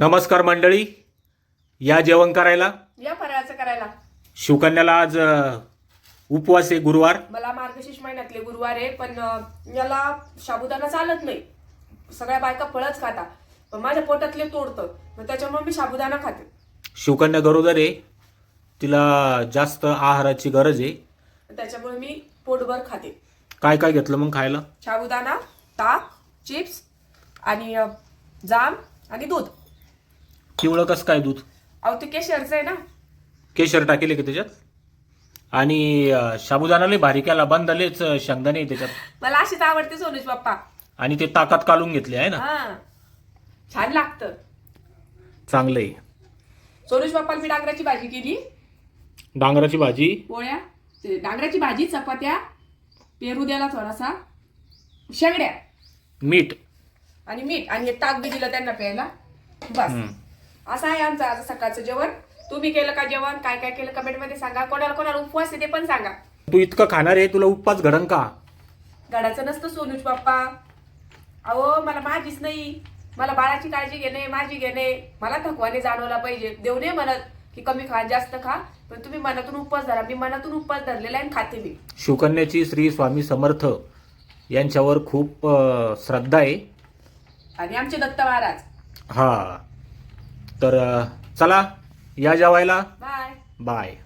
नमस्कार मंडळी. या जेवण करायला? या फराळाचं करायला. शिवकन्याला आज अ, उपवास आहे गुरुवार. मला मार्गशीर्ष महिन्यातले गुरुवार आहे पण अं, याला साबुदाणा चालत नाही. सगळ्या बायका फळच खाता. पण माझ्या पोटातले तोडतं. मग त्याच्यामुळे मी साबुदाणा खाते. शिवकन्या गरोदर आहे. तिला जास्त आहाराची गरज आहे. त्याच्यामुळे मी पोटभर खाते. काय काय घेतलं मग खायला? साबुदाणा ताक चिप्स आणि अं, जाम आणि दूध. पिवळं कसं काय दूध? अहो ते केशरचं आहे ना. केशर टाकेले की त्याच्यात? आणि अ, साबुदाणाले भारी केला बंदलेच शेंगदाणे आहे त्याच्यात. मला अशीच आवडते सोनूज पप्पा. आणि ते ताकात काढून घेतले आहे ना? हा. छान लागतं. चांगलं आहे सोनूज पप्पाला मी डांगराची भाजी केली. डांगराची भाजी? पोळ्या ते डांगराची भाजी चपात्या पेरू द्याला थोडासा शेंगड्या. मीठ. आणि मीठ. आणि हे ताक बी दिलं त्यांना प्यायला. बस. हम्म. असं आहे आमचं आज सकाळचं जेवण. तुम्ही केलं का जेवण? काय काय केलं? कमेंटमध्ये सांगा. कोणाला कोणाला उपवास आहे ते पण सांगा. तू इतकं खाणार आहे तुला उपवास घडन का? गडाचं नसतं सोनूज पप्पा अहो मला माझीच नाही. मला बाळाची काळजी घेणे माझी घेणे. मला थकवाने जाणवला पाहिजे. देव नाही म्हणत की कमी खा जास्त खा. पण तुम्ही मनातून उपवास धरा. मी मनातून उपवास धरलेला आहे आणि खाते मी. शिवकन्याची श्री स्वामी समर्थ यांच्यावर खूप अ, श्रद्धा आहे. आणि आमचे दत्त महाराज. हा. तर चला या जेवायला. बाय. बाय.